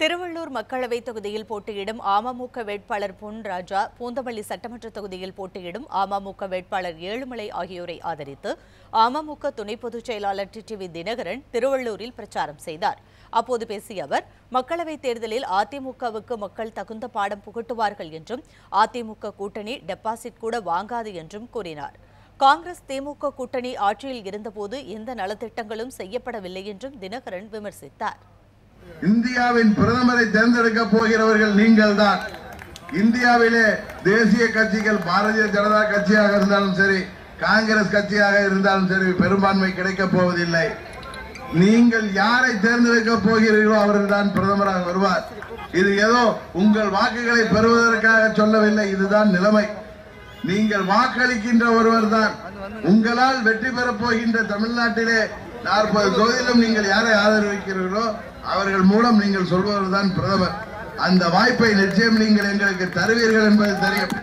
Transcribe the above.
திருவள்ளூர் மக்களவைத் தொகுதியில் போட்டியிடும் அமமுக வேட்பாளர் பொன் ராஜா பூந்தமல்லி சட்டமன்ற தொகுதியில் போட்டியிடும் அமமுக வேட்பாளர் ஏழுமலை ஆகியோரை ஆதரித்து அமமுக துணை பொதுச் செயலாளர் டிடிவி தினகரன் திருவள்ளூரில் பிரச்சாரம் செய்தார். அப்போது பேசிய அவர் மக்களவைத் தேர்தலில் அதிமுகவுக்கு மக்கள் தகுந்த பாடம் புகட்டுவார்கள் என்றும் அதிமுக கூட்டணி டெபாசிட் கூட வாங்காது என்றும் கூறினார். காங்கிரஸ் திமுக கூட்டணி ஆட்சியில் இருந்தபோது எந்த நலத்திட்டங்களும் செய்யப்படவில்லை என்றும் தினகரன் விமர்சித்தார். இந்தியாவின் பிரதமரை தேர்ந்தெடுக்க போகிறவர்கள் நீங்கள் தான் இந்தியாவிலே தேசிய கட்சிகள் பாரதிய ஜனதா கட்சியாக இருந்தாலும் சரி காங்கிரஸ் கட்சியாக இருந்தாலும் சரி பெரும்பான்மை கிடைக்கப் போவதில்லை. நீங்கள் யாரை தேர்ந்தெடுக்க போகிறீர்களோ அவர்கள் தான் பிரதமராக வருவார். இது ஏதோ உங்கள் வாக்குகளை பெறுவதற்காக சொல்லவில்லை இதுதான் நிலைமை. நீங்கள் வாக்களிக்கின்ற ஒருவர் தான் உங்களால் வெற்றி பெறப் போகின்ற தமிழ்நாட்டிலே நாற்பது தொகுதியிலும் நீங்கள் யாரை ஆதரவிக்கிறீர்களோ அவர்கள் மூலம் நீங்கள் சொல்பவர் தான் பிரதமர். அந்த வாய்ப்பை நிச்சயம் நீங்கள் எங்களுக்கு தருவீர்கள் என்பது தெரியும்.